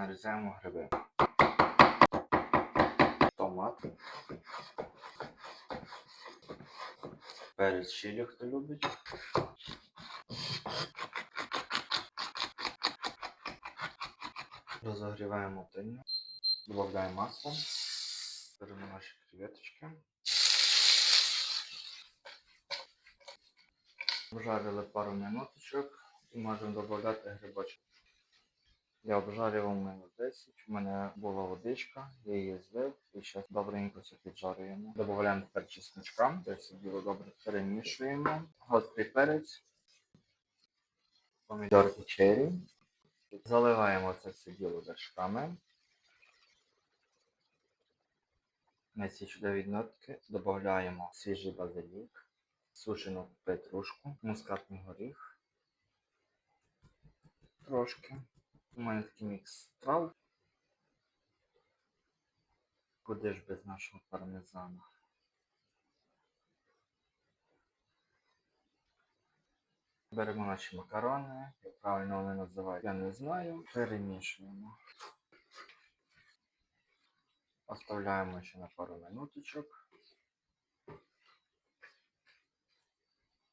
нарізаємо гриби. Томат. Перець чилі, хто любить. Розогріваємо тиню. Додаємо масло. Беремо наші креветочки. Обжарили пару минуточок і можемо додати грибочок. Я обжарював минут 10, у мене була водичка, я її злив і зараз добренько все піджарюємо. Додаємо тепер чесночка, це діло добре перемішуємо. Гострий перець, помідорки черрі. Заливаємо це все діло вершками. На ці чудові нотки додаємо свіжий базилік, сушену петрушку, мускатний горіх. Трошки. У мене такий мікс трав. Куди ж без нашого пармезану? Беремо наші макарони, як правильно вони називають, я не знаю. Перемішуємо. Оставляємо ще на пару минуточок.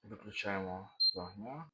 Виключаємо з огня.